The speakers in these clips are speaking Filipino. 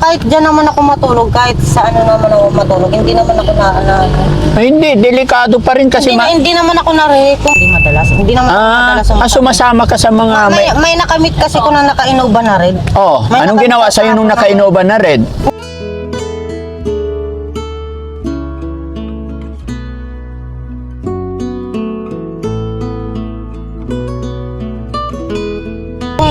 kahit dyan naman ako matulog, kahit sa ano naman ako matulog, hindi naman ako na, na Ay, hindi, delikado pa rin kasi hindi, ma- hindi naman ako narinig. Hindi madalas. Hindi naman ako Ah, madalas ah, sumasama ka sa mga may, may... may nakamit kasi ko na naka-Innova na red. Oh, May anong nakamit ginawa ako sa'yo nung na- naka-Innova na red?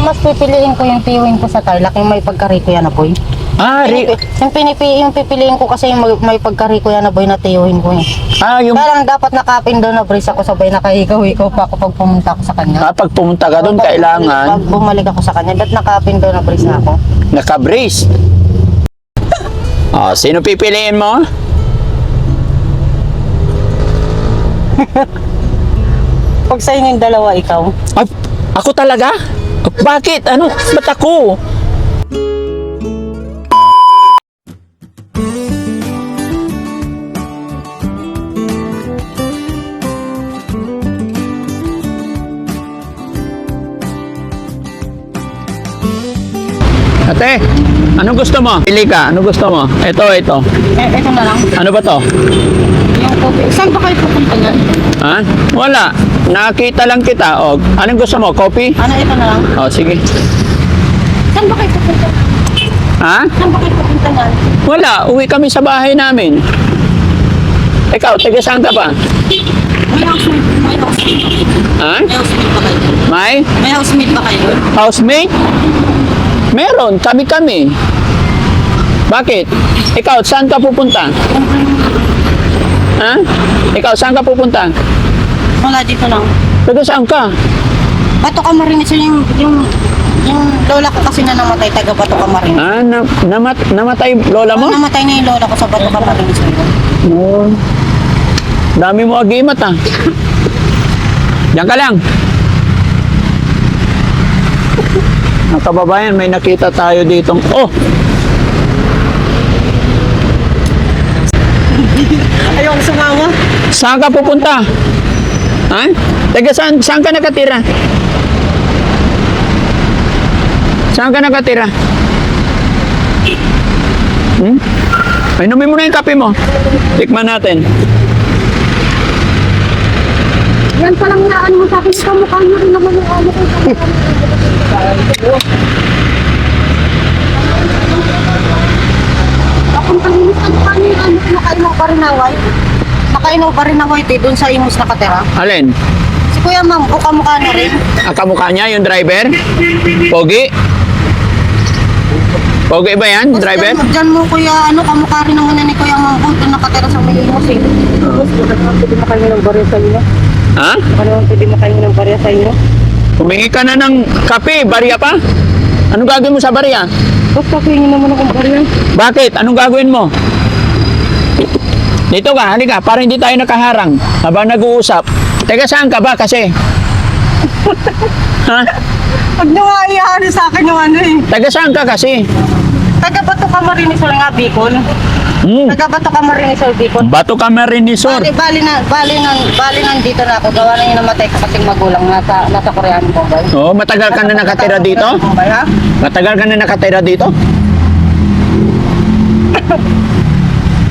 Mas pipiliin ko yung tiwin ko sa Tarlac, yung may pagkariko yan na boy. Ah, ri- Pinipi, yung, pinipi, yung pipiliin ko kasi yung may, may pagkariko yan na boy na tiwin ko eh. ah, yung Parang dapat nakapin doon na brace ako sabay nakahigaw-higaw pa ako pag pumunta ako sa kanya. kapag pumunta ka doon, Pag- kailangan Pag bumalik ako sa kanya, ba't nakapin doon na brace ako? naka-brace. Oh, sino pipiliin mo? Pag sa inyo yung dalawa, ikaw. Ay, ako talaga? Bakit? Ano? Ba't ako? Ate, anong gusto mo? Pili ka, anong gusto mo? Ito, ito. Eh, ito na lang. Ano ba to? Yung coffee. Saan ba kayo pupunta niyan? Ha? Wala. Nakita lang kita. O, anong gusto mo? Coffee? Ano, ito na lang. O, sige. Saan ba kayo pupunta? Ha? Saan ba kayo pupunta niyan? Wala. Uwi kami sa bahay namin. Ikaw, taga saan ka ba? May housemate. May housemate. Ha? May housemate ba kayo? May? May housemate ba kayo? Housemate? Meron. Kami-kami. Bakit? Ikaw, saan ka pupunta? Ha? Ikaw, saan ka pupunta? Wala, dito lang. Taga saan ka? Bato ka marinis yung, yung, yung lola ko kasi na namatay, taga Bato ka marinis. Ah, na, namat, namatay lola mo? Namatay na yung lola ko sa Bato ka marinis. Oo. Dami mo agimat ah. Diyan ka lang. Mga kababayan, may nakita tayo ditong, oh, Ayaw ko sumama. saan ka pupunta? Ha? Taga saan, saan ka nakatira? Saan ka nakatira? Hmm? Ay, inumin mo na yung kape mo. Tikman natin. Yan palang naan mo sa akin, kamukha nyo rin naman yung ano ko. Akong panginis, ano pa yung ano nakainom pa rin away? Nakainom pa rin away, te, doon sa imus nakatira. Alin? Si Kuya Mang, buka mukha na rin. Ang kamukha niya, yung driver? Pogi? Pogi ba yan, Tapos driver? Dyan, dyan mo kuya, ano, kamukha rin naman yan ni Kuya Mang, doon nakatira sa may imus eh. Tapos, baka naman pwede makain ng barya sa inyo. Ha? Baka naman pwede makain ng barya sa inyo. Humingi ka na ng kape, barya pa? Anong gagawin mo sa barya? Basta kuya naman akong barya. Bakit? Anong gagawin mo? Dito ka, halika, para hindi tayo nakaharang habang nag-uusap. Teka, saan ka ba kasi? ha? Pag nawaiyahan sa akin yung ano eh. Taga saan ka kasi? Taga Bato Camarinesol nga, Bicol. Hmm. Taga Bato Camarinesol, Bicol. Bato ka Marinisor. Bali, bali, na, bali, na, bali nandito na ako. Gawa na yung namatay ko kasing magulang. Nasa, nasa Korean Bombay. Oh, matagal ka na nakatira dito? Bombay, ha? Matagal ka na nakatira dito?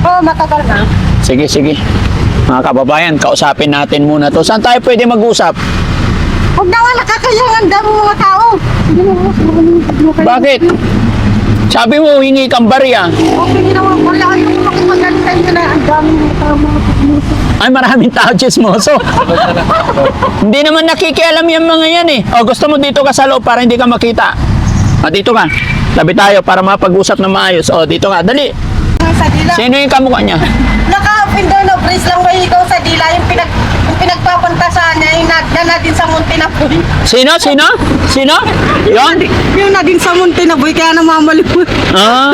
Oo, oh, matagal na. Sige, sige. Mga kababayan, kausapin natin muna to. Saan tayo pwede mag-usap? Huwag na nga nakakayangan dami mga tao. Bakit? Sabi mo, hingi kang barya. Okay, ginawa ko lang yung makipagalitan nyo na ang dami mga tao mga pagmuso. Ay, maraming tao chismoso. hindi naman nakikialam yung mga yan eh. O, gusto mo dito ka sa loob para hindi ka makita. O, dito ka. Tabi tayo para mapag-usap na maayos. O, dito ka. Dali. Sa dila. Sino yung kamukha niya? Naka-open na brace lang may ikaw sa dila. Yung, pinag, yung pinagpapantasahan niya, yung na, na din sa munti na boy. Sino? Sino? Sino? Yon? Yung na din sa munti na boy, kaya namamalimos. Ah,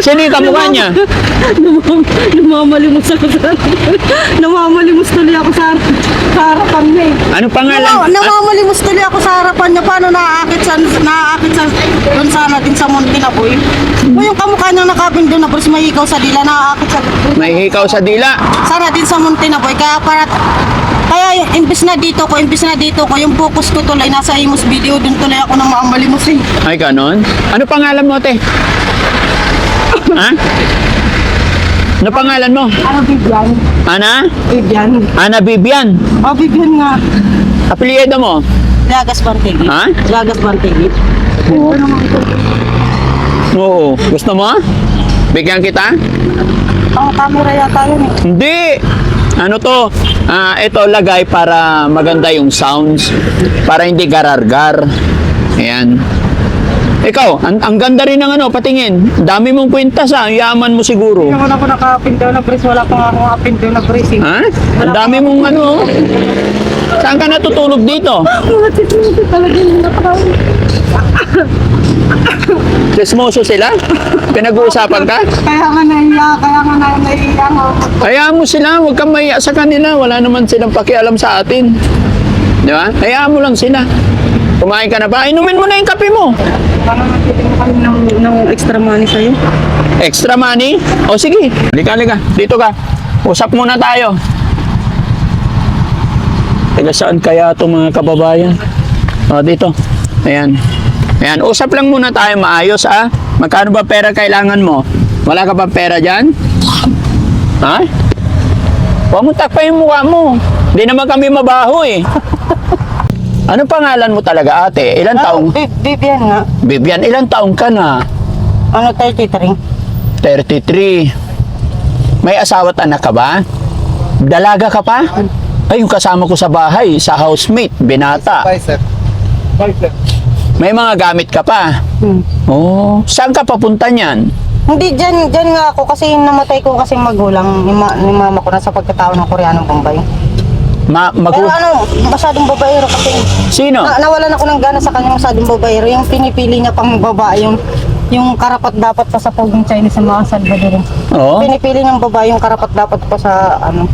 sino yung kamukha niya? namamalimos ako sa Namamalimos tuloy ako sa, sa harapan niya eh. Ano pangalan? Nama, namamalimos tuloy ako sa harapan niya. Paano naaakit sa, naaakit sa, doon sana din sa munti na boy. O yung kamukha niya nakapin doon na brace may ikaw sa dila, naaakit sa May hikaw sa dila. sana din sa Monte na boy. Kaya para kaya yung imbis na dito ko, imbis na dito ko, yung focus ko tuloy nasa Imus video, dun tuloy ako na maamalimos eh. Ay, ganon. Ano pangalan mo, te? Ha? Ano pangalan mo? Ano, Bibian? Ana? Bibian. Ana Bibian. Oh, Bibian nga. Apelyido mo? Gagas Bantigi. Ha? Gagas Bantigi. Oo. Ano naman? Oo. Gusto mo? Bigyan kita? Ang camera yata yun eh. Hindi. Ano to? Ah, ito lagay para maganda yung sounds. Para hindi garargar. Ayan. Ikaw, ang, ang ganda rin ng ano, patingin. Dami mong kwintas ah. Yaman mo siguro. Hindi ako na nakapindaw na brace. Wala pa akong apindaw na brace eh. Ha? Ang dami mong ano. oh. Saan ka natutulog dito? Wala dito talaga yung nakakawin. Chismoso sila? Pinag-uusapan ka? Kaya nga naiya, kaya nga na, naiya. Hayaan mo sila, huwag kang mahiya sa kanila. Wala naman silang pakialam sa atin. Di ba? Hayaan mo lang sila. Kumain ka na ba? Inumin mo na yung kape mo. Parang nagtitingin kami ng, ng extra money sa'yo. Extra money? O sige, lika, lika. Dito ka. Usap muna tayo. Taga saan kaya itong mga kababayan? O, dito. Ayan. Ayan, usap lang muna tayo maayos, ah. Magkano ba pera kailangan mo? Wala ka ba pera dyan? Ha? Huwag mo takpa yung mukha mo. Hindi naman kami mabaho eh. Anong pangalan mo talaga, ate? Ilan taong? Ano, Bibian nga. Bibian, ilan taong ka na? Ano, 33? 33. May asawa at anak ka ba? Dalaga ka pa? Ay, yung kasama ko sa bahay, sa housemate, binata. Bicep. Bicep. May mga gamit ka pa. Hmm. Oh, saan ka papunta niyan? Hindi, dyan, dyan nga ako kasi namatay ko kasi magulang ni, ma, ni mama ko na sa pagkatao ng Koreanong Bombay. Ma magu Pero ano, masyadong babaero kasi. Sino? Na, nawalan ako ng gana sa kanya masyadong babaero. Yung pinipili niya pang babae, yung, yung karapat dapat pa sa poging Chinese sa mga Salvador. Oh, Pinipili niyang babae yung karapat dapat pa sa ano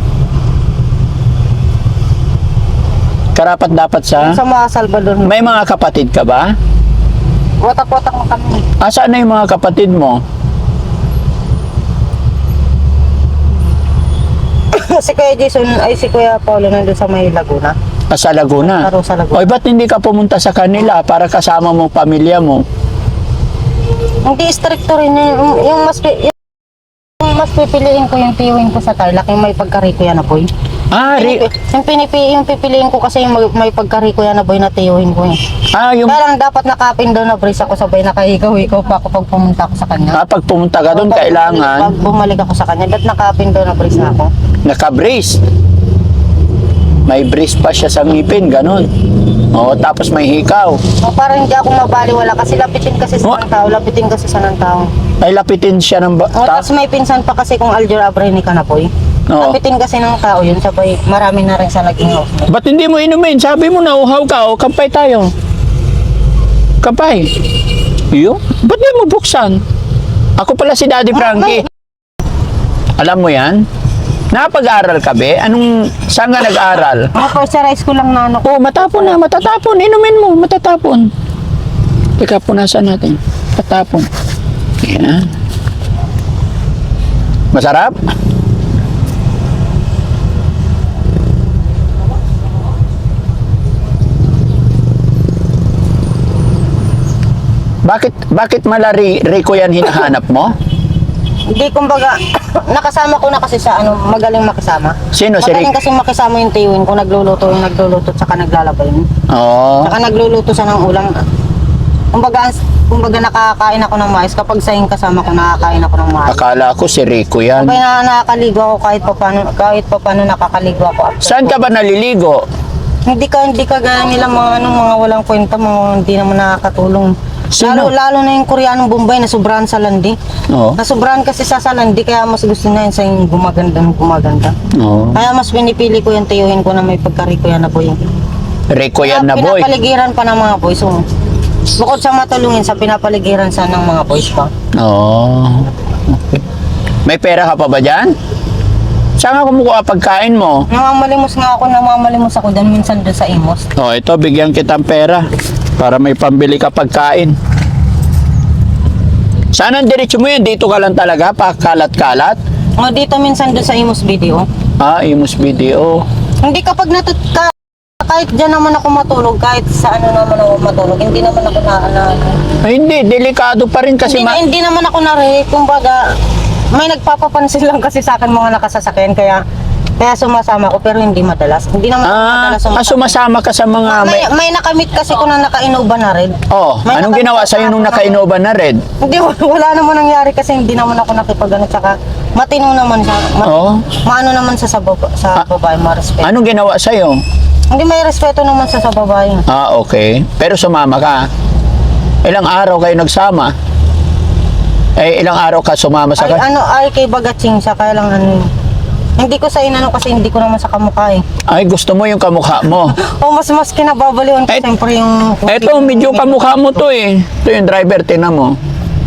karapat dapat sa... sa mga Salvador. May mga kapatid ka ba? Watak-watak mo kami. Asaan na yung mga kapatid mo? si Kuya Jason, ay si Kuya Paulo nandun sa may Laguna. Ah, Sa Laguna? Laro sa Laguna. Oy, ba't hindi ka pumunta sa kanila para kasama mo pamilya mo? Hindi stricto rin yun. Yung, yung mas yung, mas pipiliin ko yung tiwin ko sa Tarlac, yung may pagkariko yan na boy. Ah, ri- Yung, pinipi, yung pipiliin ko kasi yung may, may pagkariko yan na boy na tiyuhin ko eh. ah, yung Kaya lang dapat nakapin doon na brace ako sabay nakahigaw-higaw pa ako pag pumunta ako sa kanya. ah, pag pumunta ka doon, Pag- kailangan Pag bumalik ako sa kanya, dapat nakapin doon na brace ako. naka-brace. May brace pa siya sa ngipin, ganun. Oo, tapos may hikaw. O parang hindi ako mabaliwala kasi lapitin kasi sa Oh. ng tao, lapitin kasi sa ng tao. Ay lapitin siya ng O bata. tapos may pinsan pa kasi kung Aljur Abrenica na boy. Oo. Lapitin kasi ng tao yun, sabay marami na rin sa naging housemate. Ba't hindi mo inumin? Sabi mo na uhaw ka o kampay tayo. Kampay. Iyo? Ba't di mo buksan? Ako pala si Daddy Frankie. Alam mo yan? Napag-aral ka be? Anong, saan ka nag-aral? Mga first year high school lang na ano ko. Oh, matapon na, matatapon. Inumin mo, matatapon. Teka, punasan natin. Tatapon. Yan. Masarap? Bakit bakit malari Rico yan hinahanap mo? Hindi kumbaga, nakasama ko na kasi sa ano, magaling makisama. Sino si Magaling Rico? kasi makisama yung tiwin ko, nagluluto yung nagluluto at saka naglalaba yun. Oo. Saka nagluluto siya ng ulam. Kumbaga, kumbaga nakakain ako ng mais. Kapag sa'yo kasama ko, nakakain ako ng mais. Akala ko si Rico yan. Kaya na, nakakaligo ako kahit pa paano, kahit pa paano nakakaligo ako. after Saan ka ba naliligo? Hindi ka hindi ka gaya nila mga ano mga walang kwenta mga hindi naman nakakatulong. Sino? Lalo lalo na yung Koreanong Bombay na sobrahan sa landi. Oo. Nasobrahan kasi sa sa landi kaya mas gusto na yun sa yung gumaganda ng gumaganda. Oo. Kaya mas pinipili ko yung tiyuhin ko na may pagkariko yan na boy. Rico yan na boy. Pinapaligiran pa ng mga boys. So, bukod sa matulungin sa pinapaligiran sa ng mga boys pa. Oo. Okay. May pera ka pa ba dyan? Saan ka kumukuha pagkain mo? Namamalimos nga ako, namamalimos ako dyan minsan doon sa Imos. O, ito, bigyan kitang pera para may pambili ka pagkain. Saan ang diretso mo yan? Dito ka lang talaga, pakalat-kalat? O dito minsan doon sa Imos video. Ah, Imus Video. Hindi kapag natut ka kahit dyan naman ako matulog, kahit sa ano naman ako matulog, hindi naman ako na, na Ay, hindi, delikado pa rin kasi hindi, na, ma- hindi naman ako narinig. Kumbaga, may nagpapapansin lang kasi sa akin mga nakasasakyan, kaya kaya sumasama ko pero hindi madalas. Hindi naman ako Ah, madalas ah, sumasama ka sa mga may, may... may nakamit kasi ko na naka-Innova na red. Oh, May anong nakamit ginawa ako sa'yo nung na- naka-Innova na red? Hindi, wala naman nangyari kasi hindi naman ako nakipagano tsaka matino naman siya. Ma- Oo. Maano naman siya sa, baba, sa Ah. babae, ma-respeto. Anong ginawa sa'yo? Hindi may respeto naman siya sa babae. Ah, okay. Pero sumama ka. Ilang araw kayo nagsama? Eh, ilang araw ka sumama sa... Ay, ano, ay kay Bagatsing siya, kaya lang ano, hindi ko sa inano kasi hindi ko naman sa kamukha eh. Ay, gusto mo yung kamukha mo. O mas mas kinababaliwan ko Eh, siyempre yung... Eto, medyo kamukha mo to eh. Ito yung driver, tinan mo.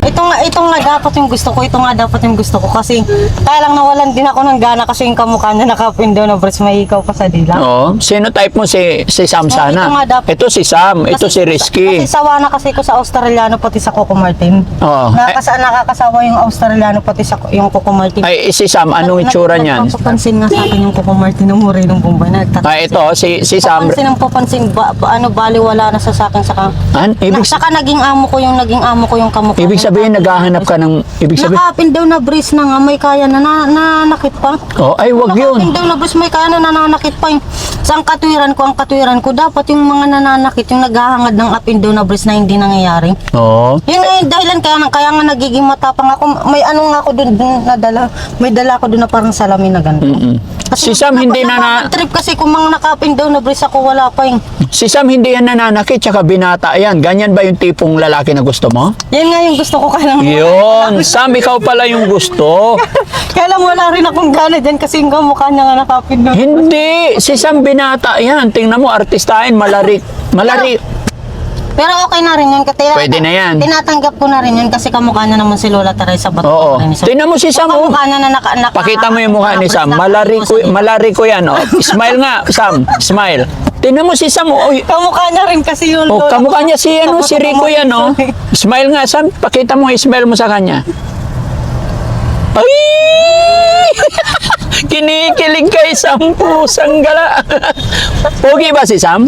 Ito nga, ito nga dapat yung gusto ko, ito nga dapat yung gusto ko kasi kaya lang nawalan din ako ng gana kasi yung kamukha niya nakapindaw na bros may ikaw pa sa dila. Oo. Sino type mo si, si Sam ito sana? nga dapat. Ito si Sam, ito si Risky. Kasi sawa na kasi ko sa Australiano pati sa Coco Martin. Oo. Eh, Nakakasa, nakakasawa yung Australiano pati sa yung Coco Martin. ay, si Sam, anong itsura niyan? Nagpapansin nga sa akin yung Coco Martin ng Mure ng Bombay. Nagtatansin. Ah, ito, si, si Sam. Papansin ang papansin, ba, ba- ano, bali wala na sa sakin saka. An, ibig, Na, saka naging amo ko yung naging amo ko yung kamukha. ibig niya. Sabihin, naghahanap ka ng... Ibig sabihin... Nakapin daw na brace na nga, may kaya na, na nanakit pa. Oh, ay, wag yun. Nakapin daw na brace, may kaya na nananakit pa. Yung, sa ang katwiran ko, ang katwiran ko, dapat yung mga nananakit, yung naghahangad ng up and down na brace na hindi nangyayari. Oo. Yun nga yung dahilan, kaya, kaya nga nagiging matapang ako. May ano nga ako dun, dun nadala, may dala ako dun na parang salamin na ganito. Mm-mm. Si Sam hindi na na... trip kasi kung mga naka-up and down na brace ako, wala pa yung. Si Sam hindi yan nananakit, tsaka binata yan. Ganyan ba yung tipong lalaki na gusto mo? Yan nga yung gusto ko, kaya lang, Yun, Sam, ikaw pala yung gusto. kaya lang wala rin akong gana dyan kasi yung kamukha niya nga naka-up and down. Hindi, si Sam binata yan. Tingnan mo, artistahin, malarik. Malarik. Pero okay na rin yun. Kasi Pwede na yan. Tinatanggap ko na rin yun kasi kamukha niya naman si Lola Teresa Bato. Oo. Tingnan mo si Sam, oh. Kamukha niya na naka, naka, Pakita mo yung mukha ni Sam. Malariko, malariko yan, oh. Smile nga, Sam. Smile. Tingnan mo si Sam, oh. Kamukha niya rin kasi yung Oh, kamukha niya si ano, si Rico yan, oh. Smile nga, Sam. Pakita mo, smile mo sa kanya. Ay! Kinikilig kay Sam pusang gala. Pogi ba si Sam?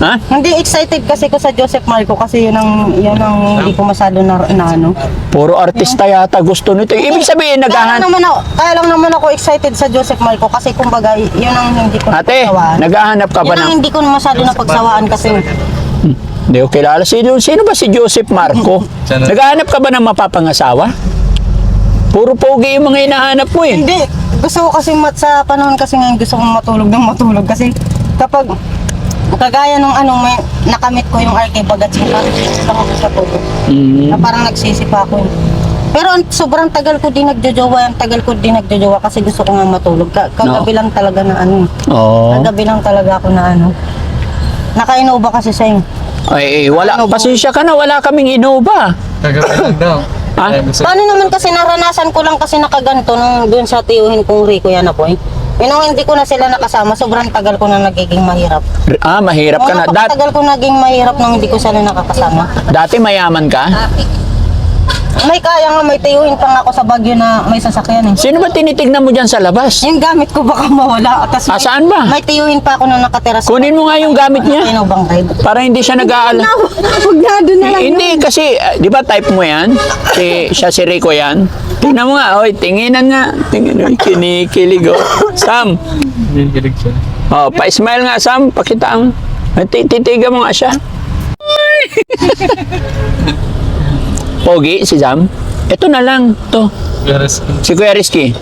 Ha? Hindi excited kasi ko sa Joseph Marco kasi yun ang, yun ang hindi ko masyado na, na ano. Puro artista yata gusto nito. Ibig sabihin, Kaya lang naghahan... naman ako, kaya lang naman ako excited sa Joseph Marco kasi kumbaga yun ang hindi ko Ate, napagsawaan. naghahanap ka ba Yun ang ng... hindi ko masyado napagsawaan kasi Hindi ko kilala. Sino, sino ba si Joseph Marco? naghahanap ka ba ng mapapangasawa? Puro pogi yung mga hinahanap mo eh. Hindi. Gusto ko kasi mat sa panahon kasi ngayon gusto kong matulog ng matulog kasi kapag kagaya nung ano may nakamit ko yung RK bagat sa gusto ko sa tulog. Mm. Na parang nagsisi pa ako. Pero ang- sobrang tagal ko din nagjojowa, ang tagal ko din nagjojowa kasi gusto ko nga matulog. Ka- kagabi lang talaga na ano. Oo. Kagabi lang talaga ako na ano. Naka-Innova kasi sa inyo. Ay, eh, wala. Pasensya ka na, wala kaming Innova. Kagabi lang daw. Ah? Kaya gusto- Paano naman kasi naranasan ko lang kasi nakaganto nung doon sa tiyuhin kong Rico yan na po. Eh. Yun ang hindi ko na sila nakasama, sobrang tagal ko na nagiging mahirap. Ah, mahirap ka na. Oo, Dat- tagal ko naging mahirap nung hindi ko sila nakakasama. dati mayaman ka? May kaya nga, may tiyuhin pa nga ako sa Bagyo na may sasakyan eh. Sino ba tinitignan mo dyan sa labas? Yung gamit ko baka mawala. Tapos Ah, saan ba? May tiyuhin pa ako na nakatira sa Kunin mo nga yung gamit niya. Tinubang ride. Para hindi siya nag-aalala. Huwag na, doon na lang. Hindi, kasi, ah, di ba type mo yan? Si, siya si Rico yan? Tingnan mo nga, oy, tinginan nga. Tingnan, oy, kinikilig, oh. Sam, Hindi kilig siya. oh, pa-smile nga, Sam, pakita ang, Ay, ti- titigan mo nga siya. Pogi, si Sam. Ito na lang, to. Si Kuya Rizky.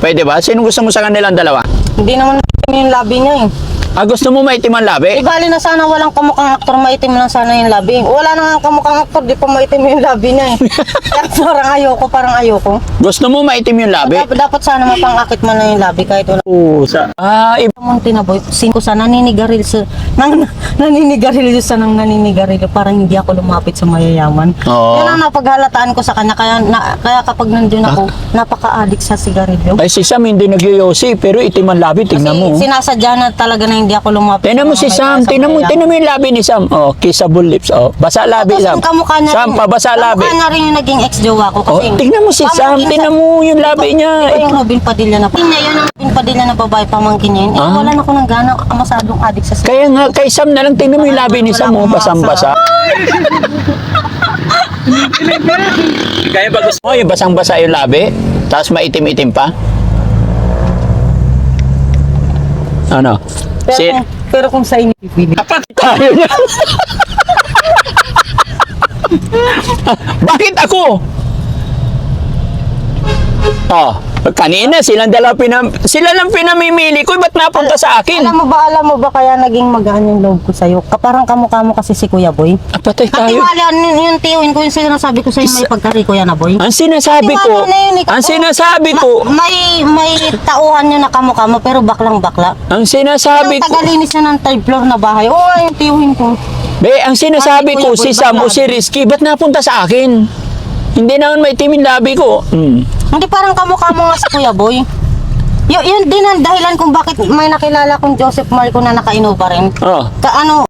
Pwede ba? Sino gusto mo sa kanilang dalawa? Hindi naman yung labi niya eh. Ah, gusto mo maitim ang labi? Di bali na sana walang kamukhang aktor, maitim lang sana yung labi. Wala na nga kamukhang aktor, di pa maitim yung labi niya eh. Kaya parang ayoko, parang ayoko. Gusto mo maitim yung labi? Dapat, dapat sana mapangakit man na yung labi kahit wala. Pusa. Ah, iba. Munti na boy, sin ko sa naninigaril sa, nang, naninigaril sa nang naninigaril, parang hindi ako lumapit sa mayayaman. Oo. Yan ang napaghalataan ko sa kanya, kaya, na, kaya kapag nandun ako, napaka-addict sa sigarilyo. Ay, si Sam hindi nagyoyosi, pero itim ang labi, tingnan mo. Kasi sinasadya na talaga na hindi ako lumapit. Tingnan mo si Sam, may tingnan mo, tingnan mo yung labi ni Sam. Oh, kissable lips. Oh, basa labi Tapos Sam. yung kamukha niya Sam, rin- pabasa labi. Kamukha niya rin yung naging ex-jowa ko Oh, kasi. tingnan mo si Sam, pamangkin sa- mo yung labi niya. Ba yung Robin Padilla na Yun na yun ang Robin Padilla na babae pamangkin niya yun. Eh, Ah. wala na ako ng gana. Masadong adik sa sex. Kaya nga, kay Sam na lang, tingnan mo yung labi ni Sam, oh, basang-basa. Kaya ba gusto mo yung basang-basa yung labi? Tapos maitim-itim pa? Ano? Pero, kung, pero kung sa inyo pipili. Apat tayo niya. Bakit ako? Oh, kanina silang dalawa pinam sila lang pinamimili ko, ba't napunta sa akin? Alam mo ba, alam mo ba kaya naging magaan yung loob ko sa'yo? Kaparang kamukha mo kasi si Kuya Boy. Ah, patay tayo. Katiwala yung, yung tiyuhin ko yung sinasabi ko sa'yo may pagkari Kuya na Boy. Ang sinasabi ko, Katiwala na yun, ikaw. ang sinasabi Ma- ko, may may tauhan yun na kamukha mo pero baklang bakla. ang sinasabi ko, tagalinis na ng third floor na bahay. Oo, yung tiyuhin ko. be, ang sinasabi Bakit, ko Kuya si Boy, Sam o si Rizky, ba't napunta sa akin? Hindi naman may timin labi ko. Hmm. Hindi parang kamukha mo nga si Kuya Boy. Y- yun din ang dahilan kung bakit may nakilala kong Joseph Marco na naka-Innova rin. Oh, Ka ano,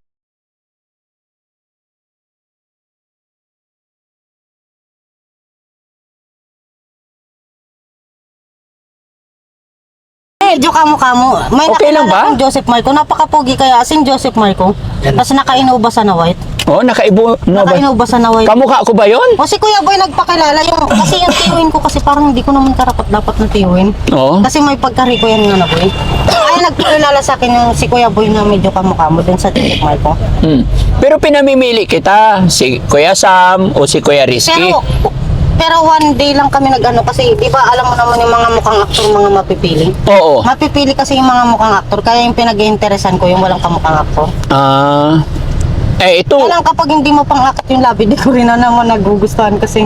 Medyo kamukha mo. May Okay lang nakilala ba? kong Joseph Marco. Napakapogi kaya asin Joseph Marco. Tapos naka-Innova sa na white. Oh, nakaibo na ba? Naka-Innova sa na white. Kamukha ko ba yon? O si Kuya Boy nagpakilala yung kasi yung tiyuhin ko kasi parang hindi ko naman karapat dapat na tiyuhin. Oo. Kasi may pagkariko yan nga na boy. Ay nagpakilala sa akin yung si Kuya Boy na medyo kamukha mo dun sa Joseph Marco. Hmm. Pero pinamimili kita, si Kuya Sam o si Kuya Rizky. Pero pero one day lang kami nag-ano kasi di ba alam mo naman yung mga mukhang aktor mga mapipili. Oo. Mapipili kasi yung mga mukhang aktor kaya yung pinag-iinteresan ko yung walang kamukhang aktor. Ah. Eh, ito. Lang kapag hindi mo pang akit yung labi, di ko rin na naman nagugustuhan kasi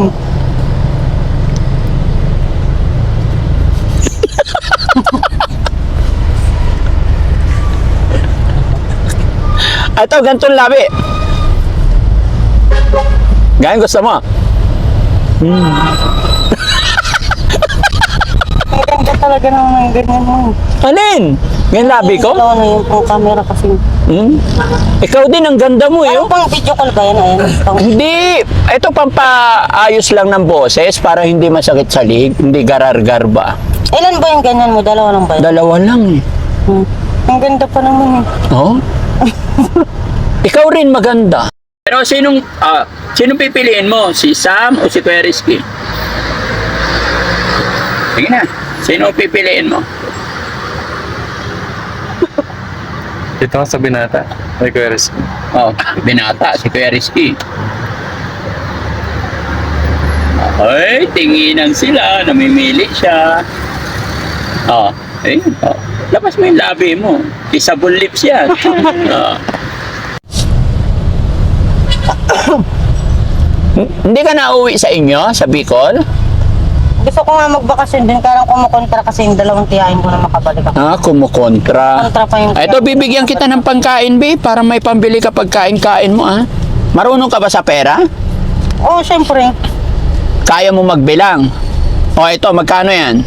Ito, ganitong labi. Ganyan gusto mo? ang ganda talaga ng mga ganyan mo. Alin? Ganyan labi ko? Dalawa na yung pang camera kasi. Hmm? Ikaw din, ang ganda mo eh. Ano oh. pang video call ba yan? Ayan. Pang, Hindi. Ito pampaayos lang ng boses para hindi masakit sa lig. Hindi garar-gar ba? ilan ba yung ganyan mo? Dalawa lang ba yan? Dalawa lang eh. Hmm. Ang ganda pa naman eh. Oh? Ikaw rin maganda. Pero sinong, ah, sinong pipiliin mo? Si Sam o si Kuya Rizky? Sige na. Sino pipiliin mo? Dito ka sa binata. May Kuya Rizky. Oh, binata, si Kuya Rizky. Ay, tinginan sila, namimili siya. Oh, ayun. Oh. Labas mo yung labi mo. Kissable lips yan. oh. Hindi ka na uwi sa inyo, sa Bicol? Gusto ko nga magbakasyon din, kaya lang kumukontra kasi yung dalawang tiyahin ko na makabalik ako. Ah, kumukontra. Kontra pa yung... Ah, Ito, bibigyan kita ng pangkain, be, para may pambili ka pagkain-kain mo, ah. Marunong ka ba sa pera? Oo, oh, syempre. Kaya mo magbilang. O, ito, magkano yan?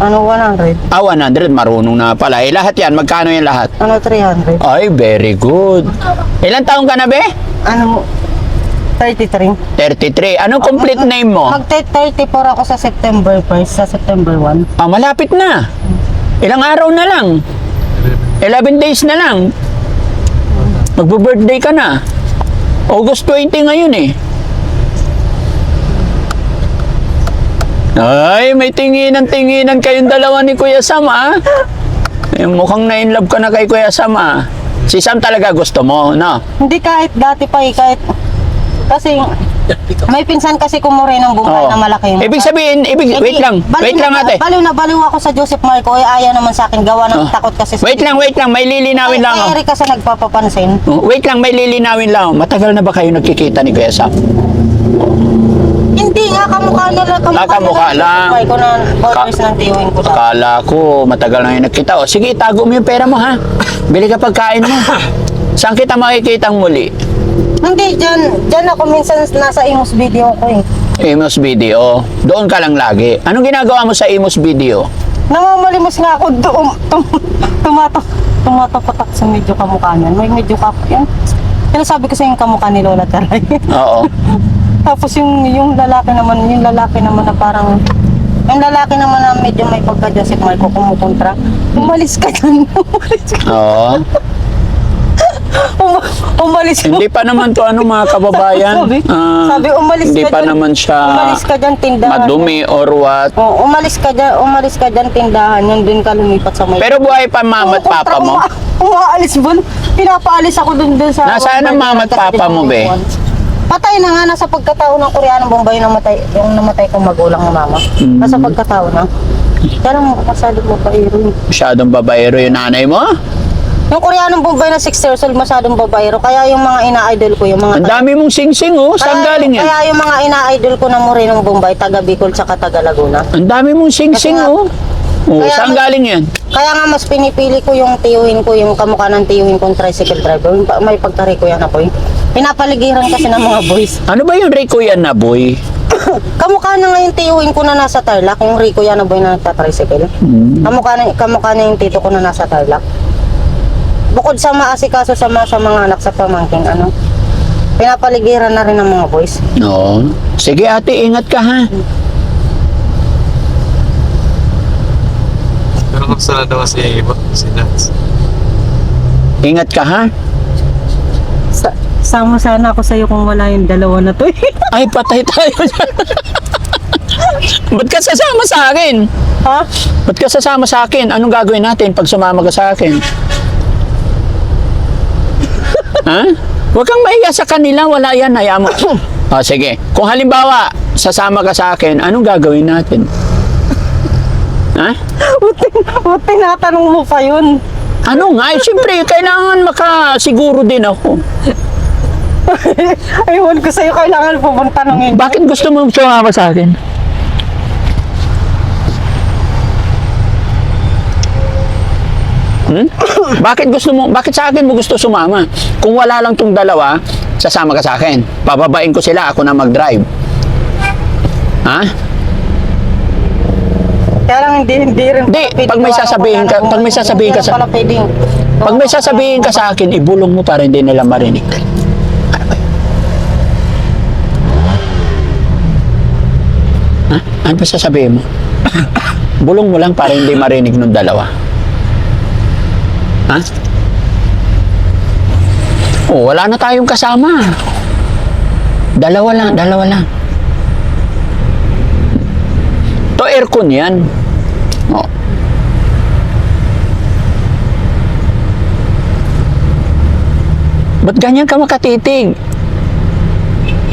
Ano, 100? Ah, 100, marunong na pala. Eh, lahat yan, magkano yan lahat? Ano, 300? Ay, very good. Ilan taong ka na, be? Ano, 33? 33. Anong complete name mo? Mag-34 ako sa September 1st, sa September 1. Ah, malapit na. Ilang araw na lang. 11 days na lang. Magbo-birthday ka na. August 20 ngayon eh. Ay, may tinginan-tinginan kayong dalawa ni Kuya Sam ah. Eh, mukhang na-inlove ka na kay Kuya Sam ah. Si Sam talaga gusto mo, no? Hindi kahit dati pa eh, kahit... Kasi may pinsan kasi kumure ng buhay Oo. na malaki. Ibig sabihin, ibig, Hindi, wait lang, baliw wait lang ate. Baliw na baliw ako sa Joseph Marco, eh ayaw naman sa akin gawa ng Oh. takot kasi sa... Wait lang, wait lang, may lilinawin lang Kay ako. Eric kasi nagpapapansin. Oh, Wait lang, may lilinawin lang. ako. Matagal na ba kayo nagkikita ni Kuya Sam? Hindi nga, kamukha na lang. Kamukha, Ah, kamukha na lang. Marco ko na boys ng tiyuhin ko dati. Akala ko, matagal na yung nagkita. O, sige, itago mo yung pera mo, ha? Bili ka pagkain mo. Saan kita makikita muli? Hindi, dyan, dyan ako minsan nasa Imus video ko eh. Imus Video. Doon ka lang lagi. Anong ginagawa mo sa Imus Video? Namamalimos nga ako doon. Tum, tumatak, tumatapatak sa medyo kamukha niyan. May medyo kap yan. Sinasabi ko sa yung kamukha ni Lola Taray. Oo. Tapos yung yung lalaki naman, yung lalaki naman na parang yung lalaki naman na medyo may pagka-Joseph Marco kumukontra. Umalis ka dyan. Umalis ka. Oo. Um- umalis ka. Hindi pa naman to ano mga kababayan. Sabi, Ah, sabi, umalis Hindi ka pa dyan. naman siya Umalis ka dyan, tindahan. madumi or what. Oh, umalis ka dyan, umalis ka dyan tindahan, yan din ka lumipat sa may... Pero buhay pa mama at Oo, papa mo. uma- Umaalis ba? Pinapaalis ako dun dun sa... Nasaan ang mama at papa mo, be? Patay na nga, nasa pagkatao ng Koreanong Bombay namatay, yung namatay kong magulang ng mama. Hmm. Nasa pagkatao na. Kaya lang masyadong babaero. yun. Masyadong babaero yung nanay mo. Yung Koreanong Bombay na 6 years old, masyadong babaero. Kaya yung mga ina-idol ko, yung mga... Ang dami mong sing-sing oh. Saan Kaya- galing yan? Kaya yung mga ina-idol ko na Morenong Bombay, taga Bicol, tsaka taga Laguna. Ang dami mong sing-sing nga- oh. Oh, Kaya saan galing yan? Kaya nga mas pinipili ko yung tiyuhin ko, yung kamukha ng tiyuhin kong tricycle driver. May pagtariko yan ako eh. Pinapaligiran kasi ng mga boys. Ano ba yung Rico yan na boy? Kamukha na nga yung tiyuhin ko na nasa Tarlac, yung Rico yan na boy na nagtatricycle. Hmm. Kamukha na, kamukha na yung tito ko na nasa Tarlac. Bukod sa maasikaso sa mga, sa mga anak sa pamangkin, ano, pinapaligiran na rin ng mga boys. No. Sige ate, ingat ka ha. Pero kung daw si Iba, si Nats. Ingat ka ha. Sa, sama sana ako sa'yo kung wala yung dalawa na to eh. Ay, patay tayo dyan. Ba't ka sasama sa akin? ha? Ba't ka sasama sa akin? Anong gagawin natin pag sumama ka sa akin? Ha? Huwag kang mahiya sa kanila. Wala yan. Hayaan mo. o, sige. Kung halimbawa, sasama ka sa akin, anong gagawin natin? ha? Buti, buti natanong mo pa yun. Ano nga? Eh, siyempre, kailangan makasiguro din ako. Aywan ko sa'yo, kailangan pumunta ng. Bakit gusto mo sumama sa akin? Hmm? Bakit gusto mo, bakit sa akin mo gusto sumama? Kung wala lang tong dalawa, sasama ka sa akin. Pababain ko sila, ako na mag-drive. Ha? Kaya lang hindi, hindi rin. Hindi, pag may sasabihin ka- pag may sasabihin ka sa-. Pag may sasabihin ka sa akin, ibulong mo para hindi nila marinig. Ano? Ha? Ano ba sasabihin mo? Bulong mo lang para hindi marinig ng dalawa. Ha? Oh, wala na tayong kasama. Dalawa lang, dalawa lang. To aircon yan. Oh. Ba't ganyan ka makatitig?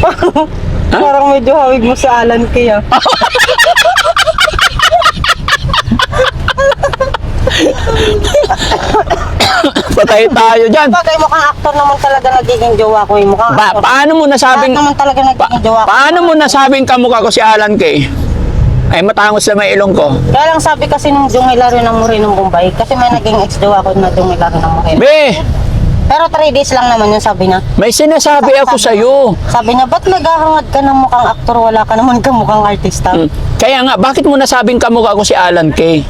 Parang medyo hawig mo sa Alan Kay ah. Patay tayo dyan. Bagay mukhang actor naman talaga nagiging jowa ko eh. Mukhang Ba, actor. paano mo nasabing... Lahat naman talaga nagiging jowa ko. paano mo nasabing kamukha ko si Alan Kay? Ay, matangos na may ilong ko. Kaya lang sabi kasi nung Jungilaro ng Morenong Bombay, kasi may naging ex-jowa ko na Jungilaro ng Moreno. Be, Pero 3 days lang naman yun sabi niya. may sinasabi ako sa'yo. Sabi niya, ba't naghahangad ka ng mukhang aktor? Wala ka naman ka mukhang artista. Hmm. Kaya nga, bakit mo nasabing kamukha ko si Alan Kay?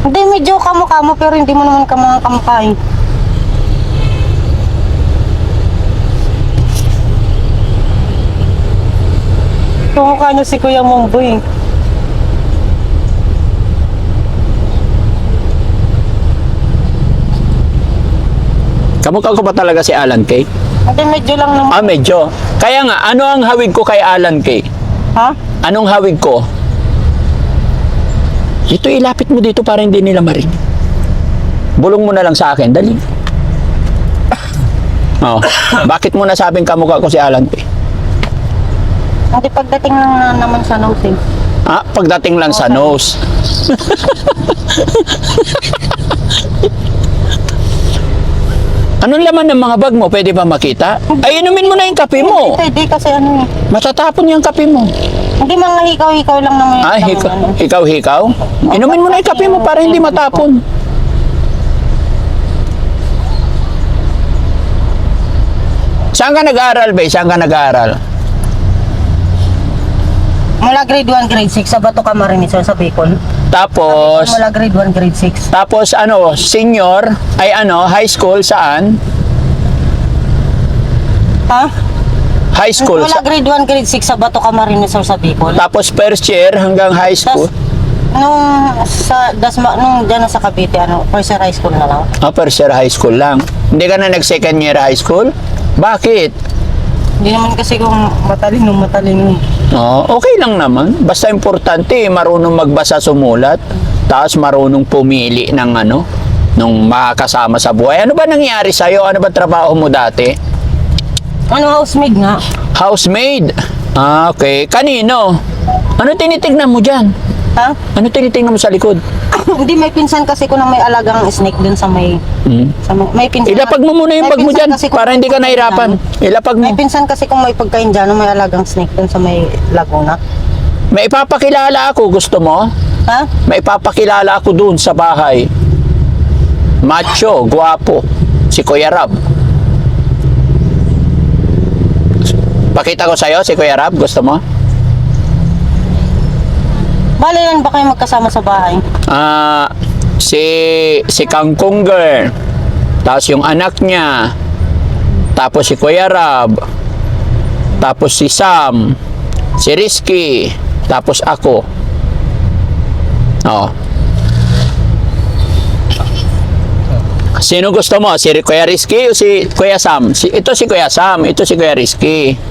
Hindi, medyo kamukha mo, pero hindi mo naman kamukha kamukha eh. Kamukha niya si Kuya Momboy. Kamukha ko ba talaga si Alan Kay? Hindi, medyo lang naman. Ah, medyo. Kaya nga, ano ang hawig ko kay Alan Kay? Ha? Anong hawig ko? Ito, ilapit mo dito para hindi nila marinig. Bulong mo na lang sa akin, dali. Oh, bakit mo nasabing kamukha ko si Alan Kay? Hindi, pagdating lang na naman sa nose eh. Ah, pagdating lang sa nose. Anong laman ng mga bag mo? Pwede ba makita? Ay, inumin mo na yung kape mo. Hindi, kasi ano eh. Matatapon yung kape mo. Hindi, mga hikaw-hikaw lang naman Ah, hikaw, ano. hikaw, hikaw? Inumin mo na yung kape mo para hindi matapon. Saan ka nag-aaral, be? Saan ka nag-aaral? Mula grade 1, grade 6 sa Bato Camarines sa Bicol. Tapos, Mula grade 1, grade 6. tapos ano, senior, ay ano, high school saan? Ha? High school. Sa, grade 1, grade 6 sa Bato Camarines sa Bicol. tapos first year hanggang high school. Tas, nung sa Dasma, nung dyan na sa Cavite, ano, first year high school na lang. Ah, first year high school lang. Hindi ka na nag-second year high school? Bakit? Hindi naman kasi kung matalino, matalino. Oh, okay lang naman. Basta importante, marunong magbasa sumulat. Tapos marunong pumili ng ano, nung makakasama sa buhay. Ano ba nangyari sa'yo? Ano ba trabaho mo dati? Ano housemaid nga? Housemaid. Ah, okay. Kanino? Ano tinitignan mo dyan? Ha? Ano tinitignan mo sa likod? Hindi, may pinsan kasi ko na may alagang snake dun sa may... Hmm. Sa may, may pinsan Ilapag mo muna yung bag mo dyan para hindi ka nahirapan. Ilapag mo. May pinsan kasi kung may pagkain dyan, may alagang snake dun sa may Laguna. May ipapakilala ako. Gusto mo? Ha? May ipapakilala ako dun sa bahay. Macho, guwapo. Si Kuya Rab. Pakita ko sa'yo si Kuya Rab. Gusto mo? Bale yan ba kayo magkasama sa bahay? Ah, si si Kangkong Girl. Tapos yung anak niya. Tapos si Kuya Rab. Tapos si Sam. Si Rizky. Tapos ako. Oh. Sino gusto mo? Si Kuya Rizky o si Kuya Sam? Si, ito si Kuya Sam. Ito si Kuya Rizky.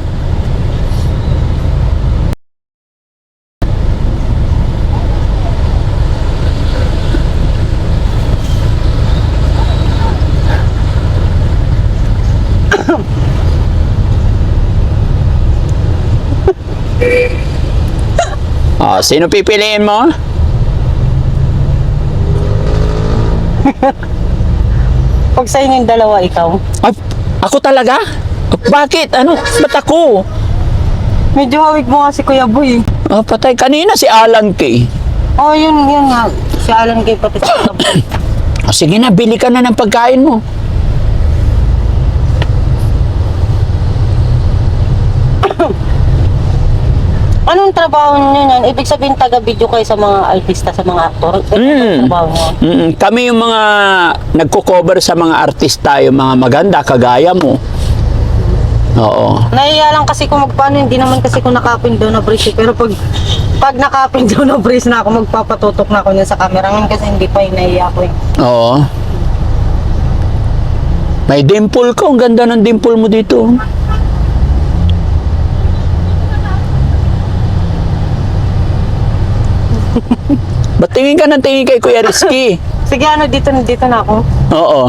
Oh, sino pipiliin mo? Pag sa inyo yung dalawa, ikaw. Ay, ako talaga? Bakit? Ano? Ba't ako? Medyo hawig mo nga si Kuya Boy. Oh, patay. Kanina si Alan Kay. Oh, yun, yun nga. Si Alan kay pati si Kuya Boy. Oh, sige na, bili ka na ng pagkain mo. Anong trabaho niyo yan? Ibig sabihin taga-video kayo sa mga artista, sa mga aktor? Ito Mm. trabaho. Mm, kami yung mga nagko-cover sa mga artista, yung mga maganda, kagaya mo. Oo. Nahiya lang kasi kung magpaano, hindi naman kasi kung nakapin doon na brace. eh. Pero pag pag nakapin doon na brace na ako, magpapatutok na ako niyan sa camera. Ngayon kasi hindi pa yung nahiya ko eh. Oo. May dimple ka. Ang ganda ng dimple mo dito. Ba't tingin ka ng tingin kay Kuya Rizky? Sige, ano, dito, dito na ako. Oo.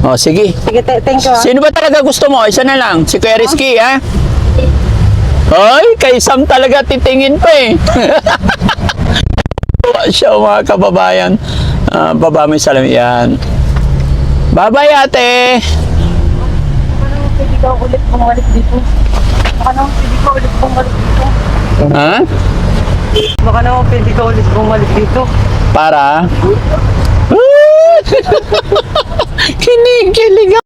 O, sige. Sige, te- thank you ah. Sino ba talaga gusto mo? Isa na lang. Si Kuya Rizky, ha? Hoy, kay Sam talaga titingin pa eh. Tuwa siya mga kababayan. Ah, baba may salam yan. Bye-bye ate. Pwede ka ulit bumalik dito. Naman pwede ka ulit bumalik dito. Ha? Baka naman pwede ka ulit bumalik dito. Para? Kinikilig